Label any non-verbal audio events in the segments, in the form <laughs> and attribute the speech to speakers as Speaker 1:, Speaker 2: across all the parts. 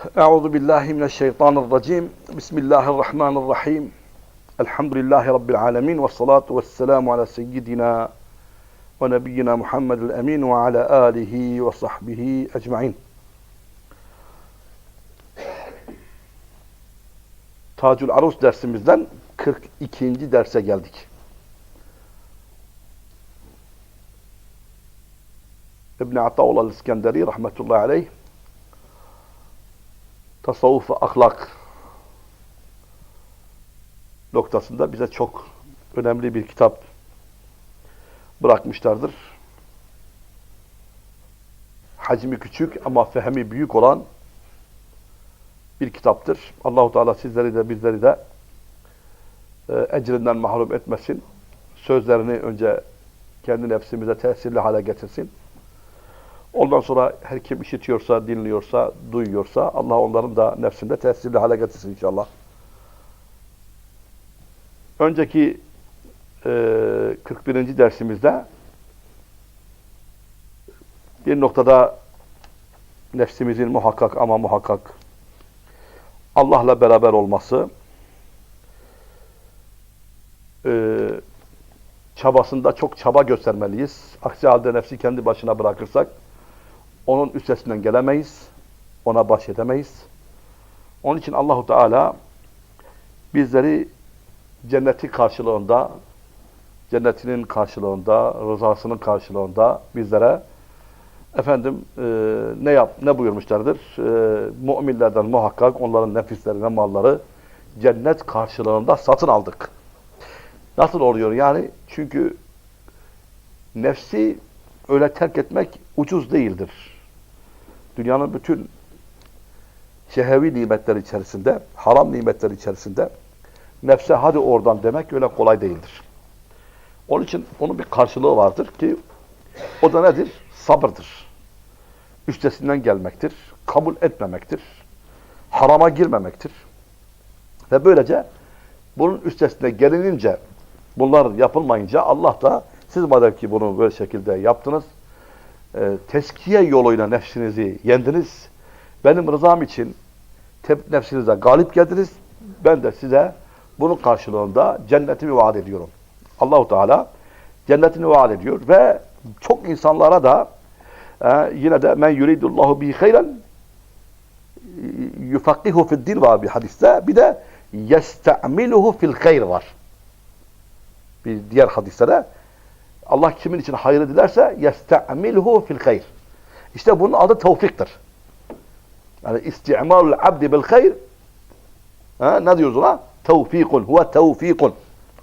Speaker 1: Euzu billahi mineşşeytanirracim. Bismillahirrahmanirrahim. Elhamdülillahi rabbil alamin ve salatu vesselamu ala seyyidina ve nebiyyina Muhammedil emin ve ala alihi ve sahbihi ecmaîn. Tacül Arus dersimizden 42. derse geldik. İbn Ataullah İskenderi rahmetullahi aleyh tasavvuf ve ahlak noktasında bize çok önemli bir kitap bırakmışlardır. Hacmi küçük ama fehmi büyük olan bir kitaptır. Allahu Teala sizleri de bizleri de e, ecrinden mahrum etmesin. Sözlerini önce kendi nefsimize tesirli hale getirsin. Ondan sonra her kim işitiyorsa, dinliyorsa, duyuyorsa Allah onların da nefsinde tesirli hale getirsin inşallah. Önceki e, 41. dersimizde bir noktada nefsimizin muhakkak ama muhakkak Allah'la beraber olması e, çabasında çok çaba göstermeliyiz. Aksi halde nefsi kendi başına bırakırsak onun üstesinden gelemeyiz. Ona baş edemeyiz. Onun için Allahu Teala bizleri cenneti karşılığında cennetinin karşılığında, rızasının karşılığında bizlere efendim e, ne yap ne buyurmuşlardır? E, müminlerden muhakkak onların nefislerine malları cennet karşılığında satın aldık. Nasıl oluyor yani? Çünkü nefsi öyle terk etmek ucuz değildir. Dünyanın bütün şehevi nimetler içerisinde, haram nimetler içerisinde nefse hadi oradan demek öyle kolay değildir. Onun için onun bir karşılığı vardır ki o da nedir? Sabırdır. Üstesinden gelmektir. Kabul etmemektir. Harama girmemektir. Ve böylece bunun üstesine gelinince bunlar yapılmayınca Allah da siz madem ki bunu böyle şekilde yaptınız e, teskiye yoluyla nefsinizi yendiniz. Benim rızam için nefsinize galip geldiniz. Ben de size bunun karşılığında cennetimi vaat ediyorum. Allahu Teala cennetini vaat ediyor ve çok insanlara da e, yine de men yuridullahu bi hayran yufakkihu fid din var bir hadiste. Bir de yesta'miluhu fil hayr var. Bir diğer hadiste de Allah kimin için hayrı dilerse yesta'miluhu fil hayr. İşte bunun adı tevfiktir. Yani isti'malul abdi bil hayr ha, ne diyoruz ona? Tevfikun. Huve tevfikun.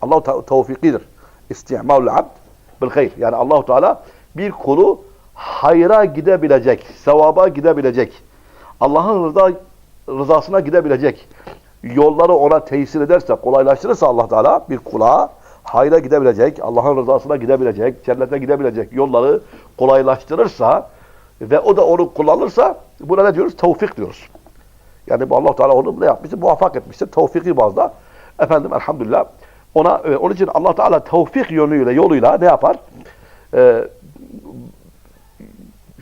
Speaker 1: Allah tevfikidir. İsti'malul abd bil hayr. Yani Allahu Teala bir kulu hayra gidebilecek, sevaba gidebilecek, Allah'ın rıza, rızasına gidebilecek yolları ona tesir ederse, kolaylaştırırsa Allah Teala bir kula hayra gidebilecek, Allah'ın rızasına gidebilecek, cennete gidebilecek yolları kolaylaştırırsa ve o da onu kullanırsa buna ne diyoruz? Tevfik diyoruz. Yani bu Allah Teala onu ne yapmıştır? Muvaffak etmiştir. Tevfiki bazda. Efendim elhamdülillah ona e, onun için Allah Teala tevfik yönüyle yoluyla ne yapar? Ee,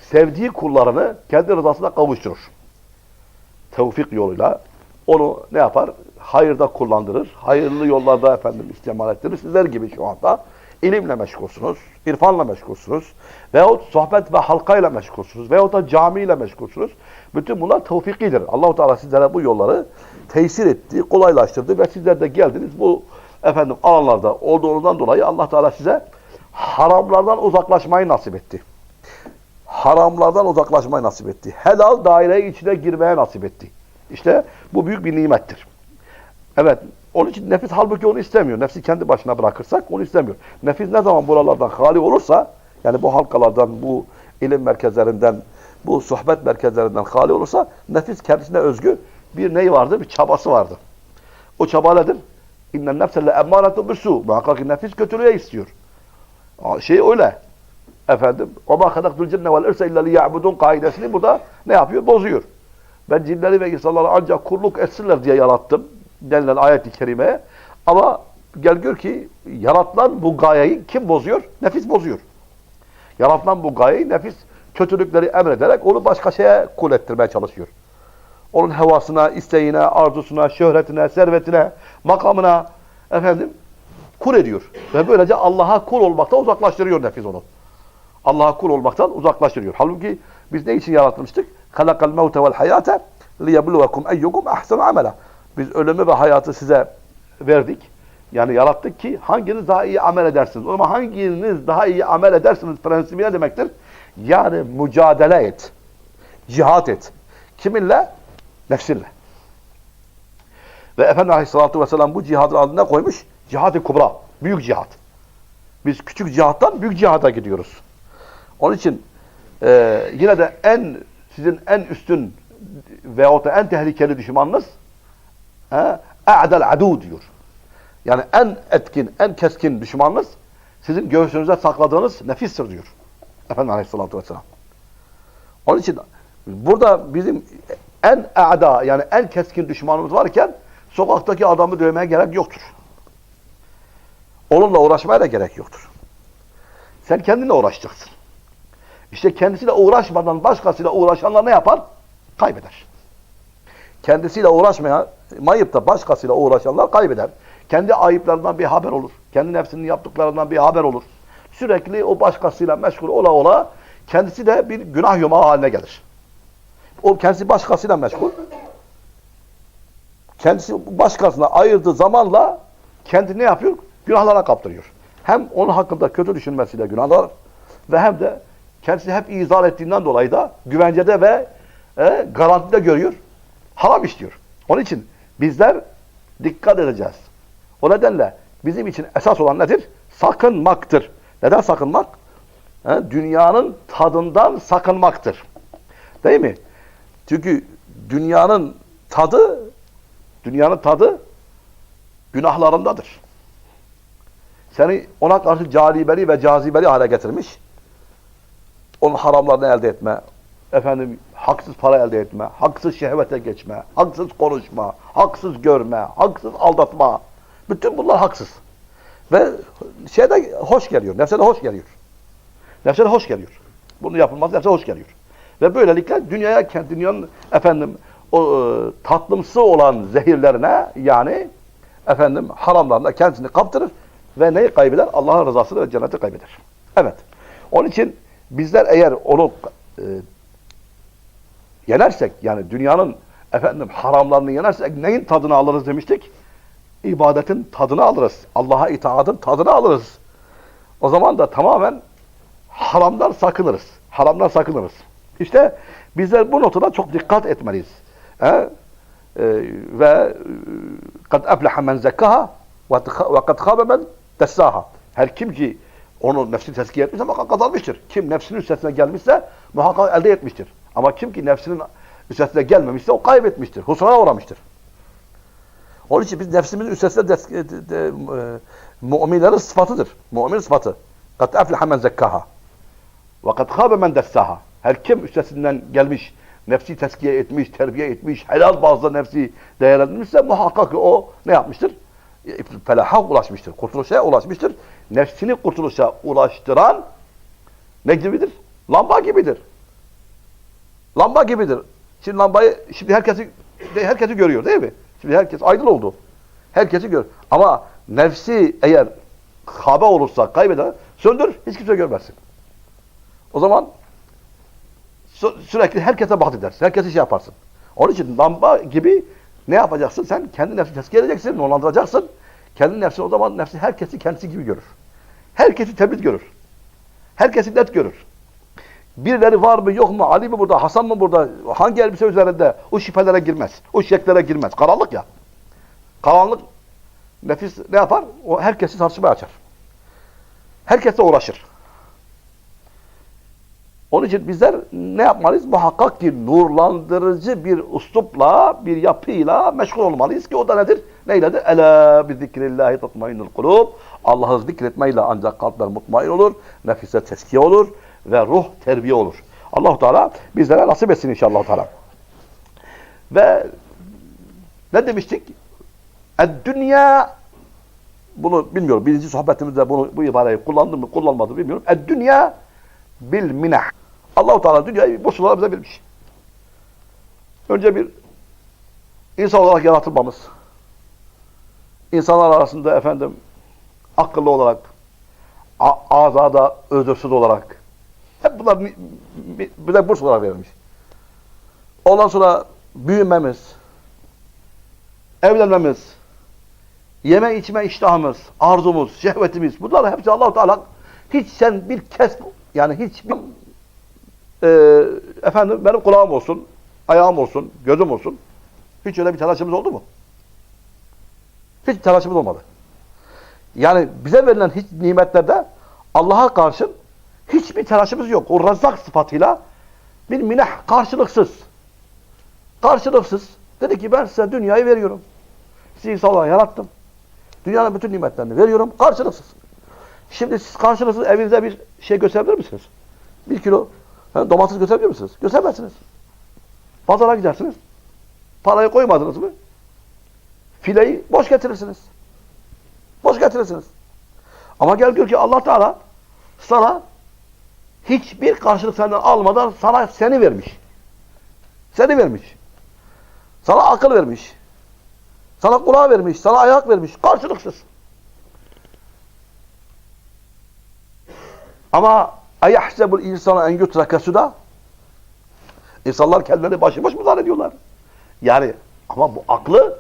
Speaker 1: sevdiği kullarını kendi rızasına kavuşturur. Tevfik yoluyla onu ne yapar? Hayırda kullandırır. Hayırlı yollarda efendim istimal ettirir. Sizler gibi şu anda ilimle meşgulsünüz, irfanla meşgulsünüz veyahut sohbet ve halkayla meşgulsünüz veyahut da camiyle meşgulsünüz. Bütün bunlar tevfikidir. Allahu Teala sizlere bu yolları tesir etti, kolaylaştırdı ve sizler de geldiniz bu efendim alanlarda olduğunuzdan dolayı Allah Teala size haramlardan uzaklaşmayı nasip etti. Haramlardan uzaklaşmayı nasip etti. Helal daireye içine girmeye nasip etti. İşte bu büyük bir nimettir. Evet, onun için nefis halbuki onu istemiyor. Nefsi kendi başına bırakırsak onu istemiyor. Nefis ne zaman buralardan hali olursa, yani bu halkalardan, bu ilim merkezlerinden, bu sohbet merkezlerinden hali olursa, nefis kendisine özgü bir neyi vardı? Bir çabası vardı. O çaba nedir? İnnen nefselle emmâretun bisu. Muhakkak ki nefis kötülüğe istiyor. Şey öyle. Efendim, وَمَا خَلَقْتُ الْجِنَّ وَالْاِرْسَ اِلَّا لِيَعْبُدُونَ kaidesini burada ne yapıyor? Bozuyor. Ben cinleri ve insanları ancak kulluk etsinler diye yarattım denilen ayet-i kerimeye. Ama gel gör ki yaratılan bu gayeyi kim bozuyor? Nefis bozuyor. Yaratılan bu gayeyi nefis kötülükleri emrederek onu başka şeye kul ettirmeye çalışıyor. onun hevasına, isteğine, arzusuna, şöhretine, servetine, makamına efendim kul ediyor. Ve böylece Allah'a kul olmaktan uzaklaştırıyor nefis onu. Allah'a kul olmaktan uzaklaştırıyor. Halbuki biz ne için? Halakal mevte vel hayate liyebluvekum eyyukum ahsenu amela. Biz ölümü ve hayatı size verdik. Yani yarattık ki hanginiz daha iyi amel edersiniz. Ama hanginiz daha iyi amel edersiniz prensibi ne demektir? Yani mücadele et. Cihat et. Kiminle? Nefsinle. Ve Efendimiz Aleyhisselatü Vesselam bu cihadın adına koymuş? Cihad-ı Kubra. Büyük cihat. Biz küçük cihattan büyük cihada gidiyoruz. Onun için e, yine de en sizin en üstün veyahut da en tehlikeli düşmanınız e'del adu diyor. Yani en etkin, en keskin düşmanınız sizin göğsünüze sakladığınız nefistir diyor. Efendimiz Aleyhisselatü Vesselam. Onun için burada bizim en e'da yani en keskin düşmanımız varken sokaktaki adamı dövmeye gerek yoktur. Onunla uğraşmaya da gerek yoktur. Sen kendinle uğraşacaksın. İşte kendisiyle uğraşmadan başkasıyla uğraşanlar ne yapar? Kaybeder. Kendisiyle uğraşmayan, mayıp da başkasıyla uğraşanlar kaybeder. Kendi ayıplarından bir haber olur. Kendi nefsinin yaptıklarından bir haber olur. Sürekli o başkasıyla meşgul ola ola kendisi de bir günah yumağı haline gelir. O kendisi başkasıyla meşgul. Kendisi başkasına ayırdığı zamanla kendi ne yapıyor? Günahlara kaptırıyor. Hem onun hakkında kötü düşünmesiyle günahlar ve hem de kendisi hep izah ettiğinden dolayı da güvencede ve e, garantide görüyor. Haram istiyor. Onun için bizler dikkat edeceğiz. O nedenle bizim için esas olan nedir? Sakınmaktır. Neden sakınmak? He, dünyanın tadından sakınmaktır. Değil mi? Çünkü dünyanın tadı dünyanın tadı günahlarındadır. Seni ona karşı calibeli ve cazibeli hale getirmiş. Onun haramlarını elde etme, efendim haksız para elde etme, haksız şehvete geçme, haksız konuşma, haksız görme, haksız aldatma. Bütün bunlar haksız. Ve şeyde hoş geliyor, nefse de hoş geliyor. Nefse de hoş geliyor. Bunu yapılması nefse hoş geliyor. Ve böylelikle dünyaya, dünyanın efendim o e, tatlımsı olan zehirlerine yani efendim haramlarına kendisini kaptırır ve neyi kaybeder? Allah'ın rızasını ve cenneti kaybeder. Evet. Onun için bizler eğer onu e, yenersek yani dünyanın efendim haramlarını yenersek neyin tadını alırız demiştik? İbadetin tadını alırız. Allah'a itaatın tadını alırız. O zaman da tamamen haramdan sakınırız. Haramdan sakınırız. İşte bizler bu notada çok dikkat etmeliyiz. He? Ee, ve kad efleha men zekkaha ve kad khabe men dessaha. Her kim ki onu nefsini tezkiye etmişse muhakkak kazanmıştır. Kim nefsinin üstesine gelmişse muhakkak elde etmiştir. Ama kim ki nefsinin üstesine gelmemişse o kaybetmiştir. Husrana uğramıştır. Onun için biz nefsimizin üstesine de, de, de, e, müminlerin sıfatıdır. Mümin sıfatı. Efleha men zekkaha ve kad khabe men dessaha. Her kim üstesinden gelmiş, nefsi teskiye etmiş, terbiye etmiş, helal bazda nefsi değerlendirmişse muhakkak o ne yapmıştır? Felaha ulaşmıştır, kurtuluşa ulaşmıştır. Nefsini kurtuluşa ulaştıran ne gibidir? Lamba gibidir. Lamba gibidir. Şimdi lambayı, şimdi herkesi herkesi görüyor değil mi? Şimdi herkes aydın oldu. Herkesi gör. Ama nefsi eğer kabe olursa, kaybeder, söndür, hiç kimse görmezsin. O zaman sürekli herkese bahsedersin. Herkese şey yaparsın. Onun için lamba gibi ne yapacaksın? Sen kendi nefsini tezkiye edeceksin, nurlandıracaksın. Kendi nefsini o zaman nefsi herkesi kendisi gibi görür. Herkesi temiz görür. Herkesi net görür. Birileri var mı yok mu? Ali mi burada? Hasan mı burada? Hangi elbise üzerinde? O şüphelere girmez. O şeklere girmez. Karanlık ya. Karanlık nefis ne yapar? O herkesi tartışmaya açar. Herkesle uğraşır. Onun için bizler ne yapmalıyız? Muhakkak ki nurlandırıcı bir uslupla, bir yapıyla meşgul olmalıyız ki o da nedir? Neyledir? Ela bi zikrillahi tatmainnul kulub. Allah'ı zikretmeyle ancak kalpler mutmain olur, nefise teskiye olur ve ruh terbiye olur. Allahu Teala bizlere nasip etsin inşallah Teala. Ve ne demiştik? Ed-dünya bunu bilmiyorum. Birinci sohbetimizde bunu bu ibareyi kullandım mı, kullanmadım bilmiyorum. Ed-dünya bil minah. Allahu Teala dünyayı boş olarak bize vermiş. Önce bir insan olarak yaratılmamız, insanlar arasında efendim akıllı olarak, azada özürsüz olarak, bunlar bize burs olarak verilmiş. Ondan sonra büyümemiz, evlenmemiz, yeme içme iştahımız, arzumuz, şehvetimiz, bunlar hepsi Allah-u Teala hiç sen bir kesb, yani hiç bir e, efendim benim kulağım olsun, ayağım olsun, gözüm olsun. Hiç öyle bir telaşımız oldu mu? Hiç telaşımız olmadı. Yani bize verilen hiç nimetlerde Allah'a karşı hiçbir telaşımız yok. O Razzak sıfatıyla bir minah karşılıksız. Karşılıksız. Dedi ki ben size dünyayı veriyorum. Sizi insan olarak yarattım. Dünyanın bütün nimetlerini veriyorum. Karşılıksız. Şimdi siz karşılıksız evinizde bir şey gösterebilir misiniz? Bir kilo ha, domates gösterebilir misiniz? Göstermezsiniz. Pazara gidersiniz. Parayı koymadınız mı? Fileyi boş getirirsiniz. Boş getirirsiniz. Ama gel gör ki Allah Teala sana hiçbir karşılık senden almadan sana seni vermiş. Seni vermiş. Sana akıl vermiş. Sana kulağı vermiş. Sana ayak vermiş. Karşılıksız. Ama ayahsebul insana en yutrake suda İnsanlar kendilerini başıboş mu zannediyorlar? Yani ama bu aklı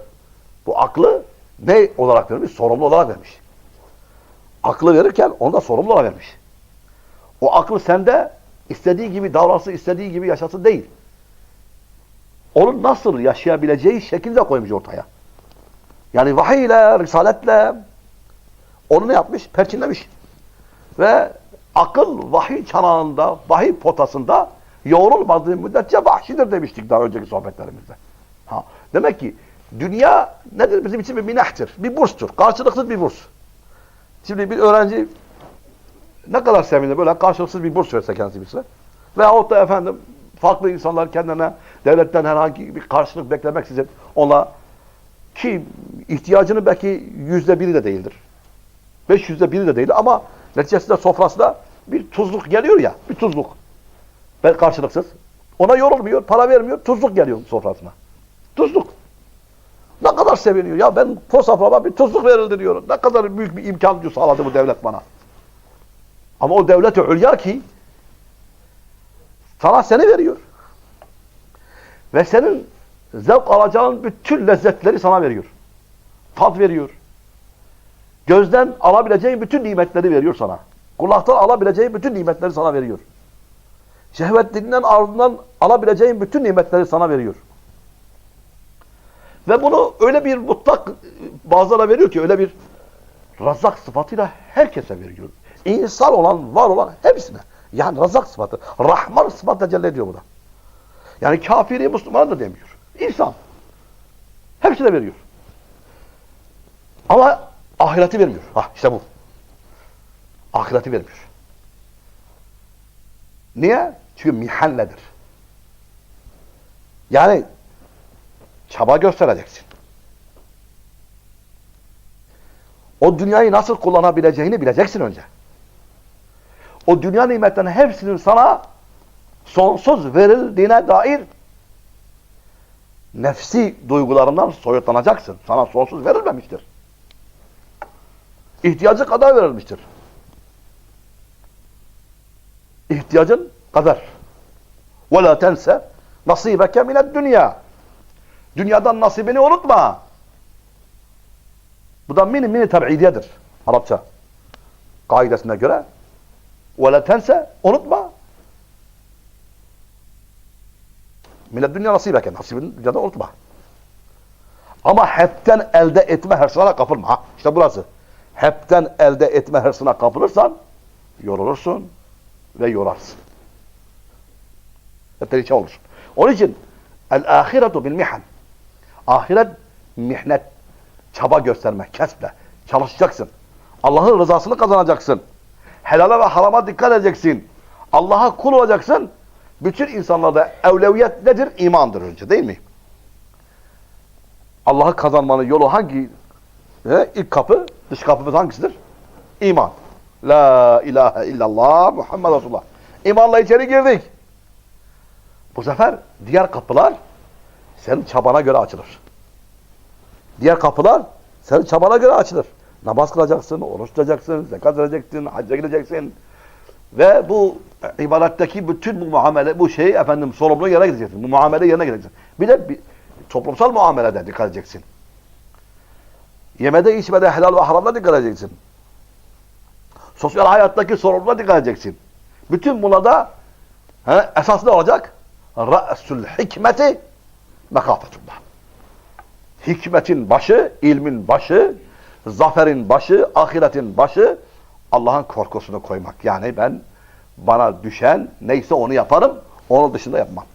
Speaker 1: bu aklı ne olarak vermiş? Sorumlu olarak vermiş. Aklı verirken onda sorumlu olarak vermiş. O aklı sende istediği gibi davransın, istediği gibi yaşasın değil. Onun nasıl yaşayabileceği şekilde koymuş ortaya. Yani vahiy ile, risaletle onu ne yapmış? Perçinlemiş. Ve akıl vahiy çanağında, vahiy potasında yoğrulmadığı müddetçe vahşidir demiştik daha önceki sohbetlerimizde. Ha, demek ki dünya nedir? Bizim için bir minahtır, bir burstur. Karşılıksız bir burs. Şimdi bir öğrenci ne kadar sevinir böyle karşılıksız bir burs verse kendisi bize. Veyahut da efendim farklı insanlar kendine devletten herhangi bir karşılık beklemeksizin ona ki ihtiyacının belki yüzde biri de değildir. Beş yüzde biri de değil ama neticesinde sofrasına bir tuzluk geliyor ya, bir tuzluk. Ben karşılıksız. Ona yorulmuyor, para vermiyor, tuzluk geliyor sofrasına. Tuzluk. Ne kadar seviniyor. Ya ben po soframa bir tuzluk verildi diyor. Ne kadar büyük bir imkan sağladı bu devlet bana. Ama o devlet-i ulya ki sana seni veriyor. Ve senin zevk alacağın bütün lezzetleri sana veriyor. Tat veriyor. Gözden alabileceğin bütün nimetleri veriyor sana. Kulaktan alabileceğin bütün nimetleri sana veriyor. Şehvetliğinden ardından alabileceğin bütün nimetleri sana veriyor. Ve bunu öyle bir mutlak bazılara veriyor ki öyle bir razak sıfatıyla herkese veriyor. İnsan olan, var olan hepsine. Yani razak sıfatı. Rahman sıfatı tecelli ediyor bu da. Yani kafiri Müslüman da demiyor. İnsan. Hepsine veriyor. Ama ahireti vermiyor. Ha işte bu. Ahireti vermiyor. Niye? Çünkü mihannedir. Yani çaba göstereceksin. O dünyayı nasıl kullanabileceğini bileceksin önce O dünya nimetlerinin hepsinin sana sonsuz verildiğine dair nefsi duygularından soyutlanacaksın. Sana sonsuz verilmemiştir. İhtiyacı kadar verilmiştir. İhtiyacın kadar. وَلَا تَنْسَ نَصِيبَكَ مِنَ الدُّنْيَا Dünyadan nasibini unutma. Bu da mini mini tab'idiyedir. Arapça. Kaidesine göre. وَلَا تَنْسَ Unutma. Millet dünya nasibeke. Nasibini dünyada unutma. Ama hepten elde etme hırsına kapılma. Ha, işte burası. Hepten elde etme hırsına kapılırsan yorulursun ve yorarsın. Ve perişan olursun. Onun için el-ahiretu bil mihan. Ahiret mihnet. Çaba gösterme, kesple. Çalışacaksın. Allah'ın rızasını kazanacaksın. Helala ve harama dikkat edeceksin. Allah'a kul olacaksın. Bütün insanlarda evleviyet nedir? İmandır önce değil mi? Allah'ı kazanmanın yolu hangi? He? İlk kapı, dış kapımız hangisidir? İman. La ilahe illallah Muhammed Resulullah. İmanla içeri girdik. Bu sefer diğer kapılar senin çabana göre açılır. Diğer kapılar senin çabana göre açılır. Namaz kılacaksın, oruç tutacaksın, zekat vereceksin, hacca gideceksin. Ve bu ibadetteki bütün bu muamele, bu şeyi efendim sorumluluğu yerine gideceksin. Bu muamele yerine gideceksin. Bir de bir, toplumsal muamelede dikkat edeceksin. Yemede, içmede, helal ve haramda dikkat edeceksin. Sosyal hayattaki sorumluluğa dikkat edeceksin. Bütün bunlarda he, esas ne olacak? Ra'sul hikmeti mekafetullah. Hikmetin başı, ilmin başı, zaferin başı, ahiretin başı Allah'ın korkusunu koymak. Yani ben bana düşen neyse onu yaparım, onun dışında yapmam.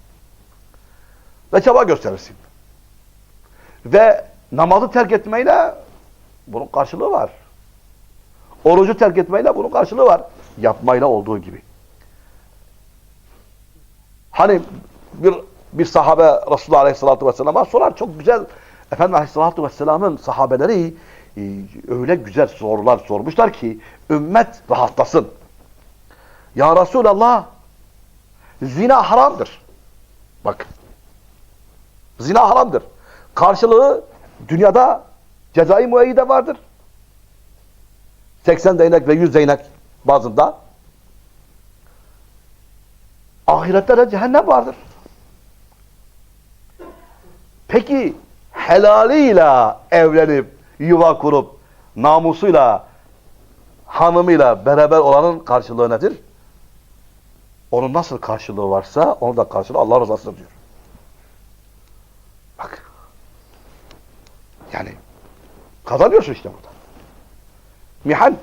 Speaker 1: Ve çaba gösterirsin. Ve namazı terk etmeyle bunun karşılığı var. Orucu terk etmeyle bunun karşılığı var. Yapmayla olduğu gibi. Hani bir bir sahabe Resulullah Aleyhisselatü Vesselam'a sorar. Çok güzel Efendimiz Aleyhisselatü Vesselam'ın sahabeleri e, öyle güzel sorular sormuşlar ki ümmet rahatlasın. Ya Resulallah zina haramdır. Bak. Zina haramdır. Karşılığı dünyada cezai müeyyide vardır. 80 değnek ve 100 değnek bazında. Ahirette de cehennem vardır. Peki helaliyle evlenip yuva kurup namusuyla hanımıyla beraber olanın karşılığı nedir? Onun nasıl karşılığı varsa onun da karşılığı Allah rızası diyor. Bak. Yani kazanıyorsun işte burada. Mihan.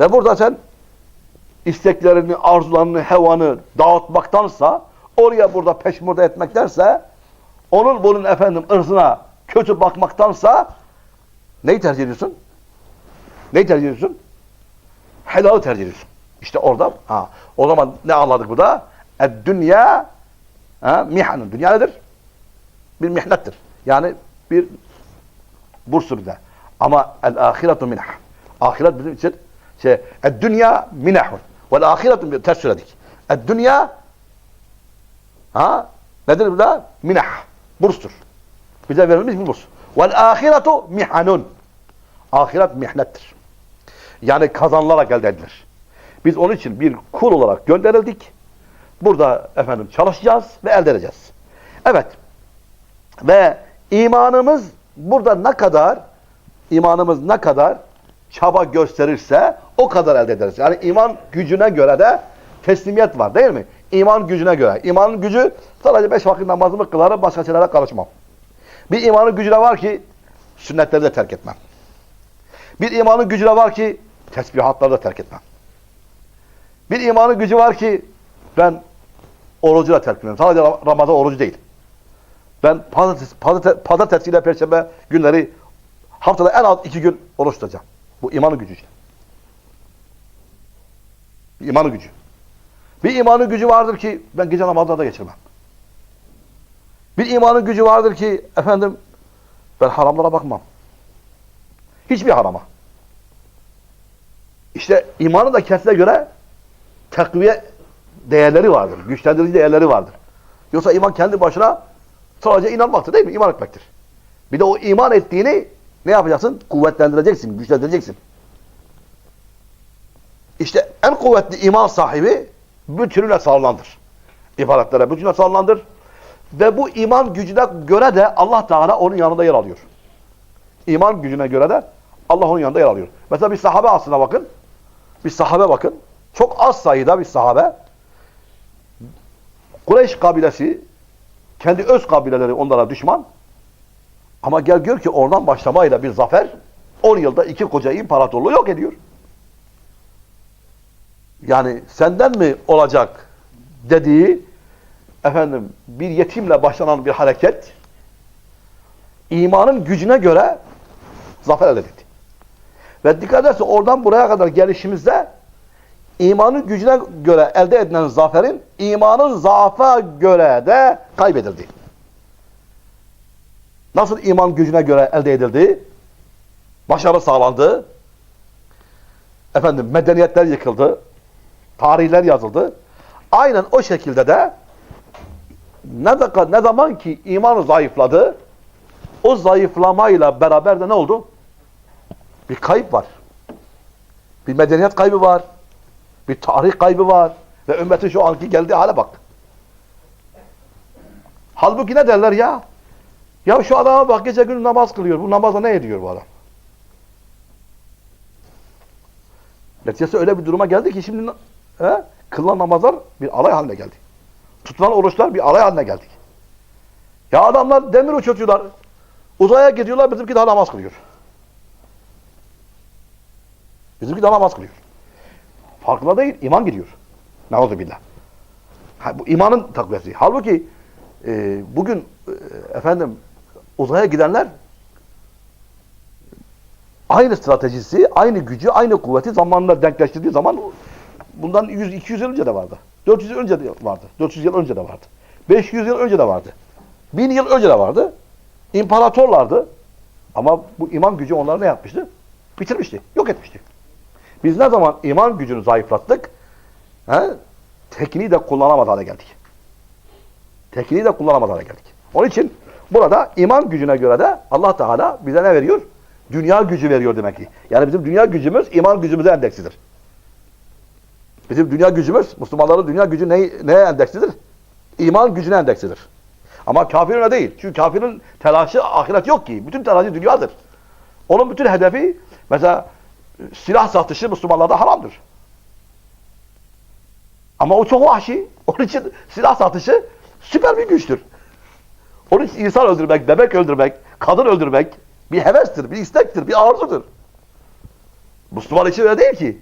Speaker 1: Ve burada sen isteklerini, arzularını, hevanı dağıtmaktansa oraya burada peşmurda etmektense onun bunun efendim ırzına kötü bakmaktansa neyi tercih ediyorsun? Neyi tercih ediyorsun? Helalı tercih ediyorsun. İşte orada ha, o zaman ne anladık burada? Dünya mihanın. Dünya nedir? Bir mihnettir. Yani bir bursur bir de. Ama el ahiretu minah. Ahiret bizim için şey, dünya minahun. Vel ahiretu ters söyledik. Dünya ha nedir burada? Minah. Burstur. Bize verilmiş bir burs. Vel ahiretu mihanun. Ahiret mihnettir. Yani kazanılarak elde edilir. Biz onun için bir kul olarak gönderildik. Burada efendim çalışacağız ve elde edeceğiz. Evet. Ve imanımız burada ne kadar imanımız ne kadar çaba gösterirse o kadar elde ederiz. Yani iman gücüne göre de teslimiyet var değil mi? İman gücüne göre. İmanın gücü sadece beş vakit namazımı kılarım başka şeylere karışmam. Bir imanın gücüne var ki sünnetleri de terk etmem. Bir imanın gücüne var ki tesbihatları da terk etmem. Bir imanın gücü var ki ben orucu da terk etmem. Sadece Ramazan orucu değil. Ben pazartesi, pazartesi, pazartesi ile perşembe günleri haftada en az iki gün oruç tutacağım. Bu imanın gücü işte. İmanın gücü. Bir imanın gücü vardır ki ben gece namazda da geçirmem. Bir imanın gücü vardır ki efendim ben haramlara bakmam. Hiçbir harama. İşte imanın da kendisine göre takviye değerleri vardır. Güçlendirici değerleri vardır. Yoksa iman kendi başına sadece inanmaktır değil mi? İman etmektir. Bir de o iman ettiğini ne yapacaksın? Kuvvetlendireceksin, güçlendireceksin. İşte en kuvvetli iman sahibi bütünüyle sağlandır. İbadetlere bütünüyle sağlandır. Ve bu iman gücüne göre de Allah Teala onun yanında yer alıyor. İman gücüne göre de Allah onun yanında yer alıyor. Mesela bir sahabe aslına bakın. Bir sahabe bakın. Çok az sayıda bir sahabe. Kureyş kabilesi kendi öz kabileleri onlara düşman. Ama gel gör ki oradan başlamayla bir zafer 10 yılda iki koca imparatorluğu yok ediyor. Yani senden mi olacak dediği efendim bir yetimle başlanan bir hareket imanın gücüne göre zafer elde etti. Ve dikkat ederse oradan buraya kadar gelişimizde imanın gücüne göre elde edilen zaferin imanın zaafa göre de kaybedildi. Nasıl iman gücüne göre elde edildi? Başarı sağlandı. Efendim medeniyetler yıkıldı. Tarihler yazıldı. Aynen o şekilde de ne, ne zaman ki imanı zayıfladı, O zayıflamayla beraber de ne oldu? Bir kayıp var. Bir medeniyet kaybı var. Bir tarih kaybı var. Ve ümmetin şu anki geldiği hale bak. Halbuki ne derler ya? Ya şu adama bak gece gün namaz kılıyor. Bu namazda ne ediyor bu adam? Neticesi öyle bir duruma geldi ki şimdi he, kılınan namazlar bir alay haline geldi. Tutulan oruçlar bir alay haline geldi. Ya adamlar demir uçutuyorlar. Uzaya gidiyorlar bizimki daha namaz kılıyor. Bizimki daha namaz kılıyor. Farkında değil, iman gidiyor. Nauzubillah. Ha, bu imanın takviyesi. Halbuki e, bugün e, efendim uzaya gidenler aynı stratejisi, aynı gücü, aynı kuvveti zamanla denkleştirdiği zaman bundan 100-200 yıl önce de vardı. 400 yıl önce de vardı. 400 yıl önce de vardı. 500 yıl önce de vardı. 1000 yıl önce de vardı. İmparatorlardı. Ama bu iman gücü onları ne yapmıştı? Bitirmişti. Yok etmişti. Biz ne zaman iman gücünü zayıflattık, he, tekniği de kullanamaz hale geldik. Tekniği de kullanamaz hale geldik. Onun için burada iman gücüne göre de Allah Teala bize ne veriyor? Dünya gücü veriyor demek ki. Yani bizim dünya gücümüz iman gücümüze endeksidir. Bizim dünya gücümüz, Müslümanların dünya gücü ne, neye endeksidir? İman gücüne endeksidir. Ama kafir öyle değil. Çünkü kafirin telaşı ahiret yok ki. Bütün telaşı dünyadır. Onun bütün hedefi mesela silah satışı Müslümanlarda haramdır. Ama o çok vahşi. <laughs> Onun için silah satışı süper bir güçtür. Onun için insan öldürmek, bebek öldürmek, kadın öldürmek bir hevestir, bir istektir, bir arzudur. Müslüman için öyle değil ki.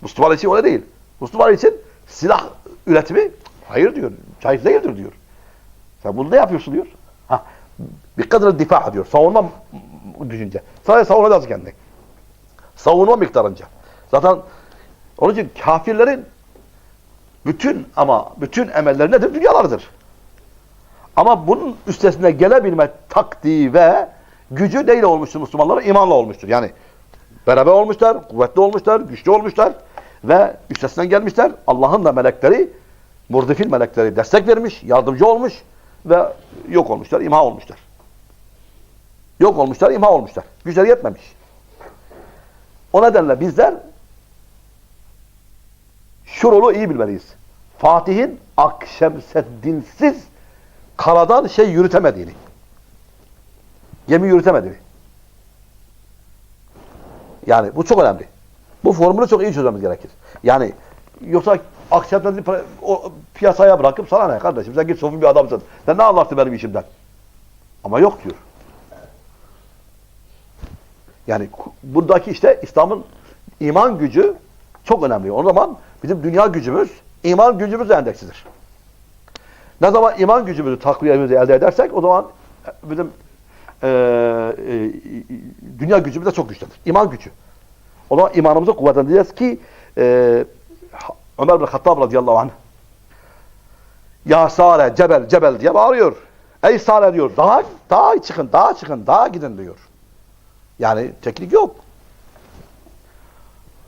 Speaker 1: Müslüman için öyle değil. Müslüman için silah üretimi hayır diyor, caiz değildir diyor. Sen bunu ne yapıyorsun diyor. Ha, bir kadar difa diyor. Savunma düşünce. Sadece savunacağız kendini. Savunma miktarınca. Zaten onun için kafirlerin bütün ama bütün emelleri nedir? Dünyalarıdır. Ama bunun üstesine gelebilme taktiği ve gücü neyle olmuştur Müslümanlara? İmanla olmuştur. Yani beraber olmuşlar, kuvvetli olmuşlar, güçlü olmuşlar ve üstesinden gelmişler. Allah'ın da melekleri, murdifil melekleri destek vermiş, yardımcı olmuş ve yok olmuşlar, imha olmuşlar. Yok olmuşlar, imha olmuşlar. Güçleri yetmemiş. O nedenle bizler şu rolü iyi bilmeliyiz. Fatih'in Akşemseddinsiz karadan şey yürütemediğini. Gemi yürütemediğini. Yani bu çok önemli. Bu formülü çok iyi çözmemiz gerekir. Yani yoksa Akşemseddin'i o piyasaya bırakıp sana ne kardeşim sen git sofi bir adamsın. Sen ne anlarsın benim işimden? Ama yok diyor. Yani buradaki işte İslam'ın iman gücü çok önemli. O zaman bizim dünya gücümüz iman gücümüzle endeksidir. Ne zaman iman gücümüzü, takviyemizi elde edersek o zaman bizim e, e, dünya gücümüz de çok güçlenir. İman gücü. O zaman imanımızı kuvvetlendireceğiz ki e, Ömer bin Hattab radıyallahu anh Ya Sare, Cebel, Cebel diye bağırıyor. Ey Sare diyor. Daha, daha çıkın, daha çıkın, daha gidin diyor. Yani teknik yok.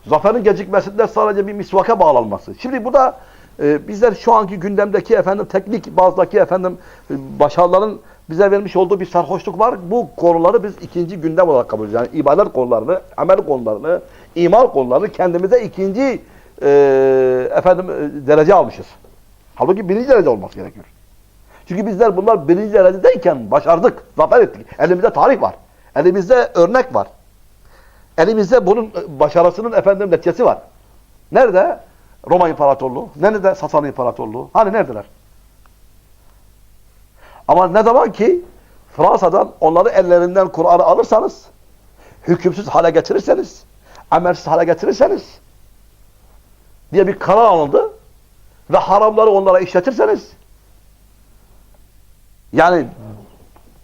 Speaker 1: Zaferin gecikmesinde sadece bir misvaka bağlanması. Şimdi bu da e, bizler şu anki gündemdeki efendim teknik bazdaki efendim e, başarıların bize vermiş olduğu bir sarhoşluk var. Bu konuları biz ikinci gündem olarak kabul ediyoruz. Yani ibadet konularını, amel konularını, iman konularını kendimize ikinci e, efendim e, derece almışız. Halbuki birinci derece olması gerekiyor. Çünkü bizler bunlar birinci derecedeyken başardık, zafer ettik. Elimizde tarih var. Elimizde örnek var. Elimizde bunun başarısının efendim neticesi var. Nerede? Roma İmparatorluğu. Nerede Sasani İmparatorluğu? Hani neredeler? Ama ne zaman ki Fransa'dan onları ellerinden Kur'an'ı alırsanız, hükümsüz hale getirirseniz, amelsiz hale getirirseniz diye bir karar alındı ve haramları onlara işletirseniz yani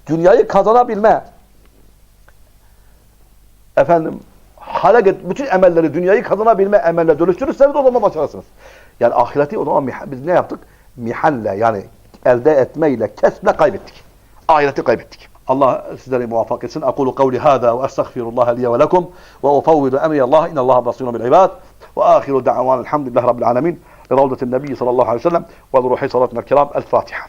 Speaker 1: dünyayı kazanabilme efendim hale bütün emelleri dünyayı kazanabilme emeline dönüştürürseniz o zaman başarırsınız. Yani ahireti o zaman biz ne yaptık? Mihalle yani elde etmeyle, kesme kaybettik. Ahireti kaybettik. Allah sizleri muvaffak etsin. Akulu kavli hâdâ ve estağfirullah liye ve lekum ve ufavvidu emri Allah. İnne Allah basirun bil ibad. وآخر دعوان الحمد لله رب العالمين لروضة النبي صلى الله عليه وسلم ولروحي صلاتنا الكرام الفاتحة.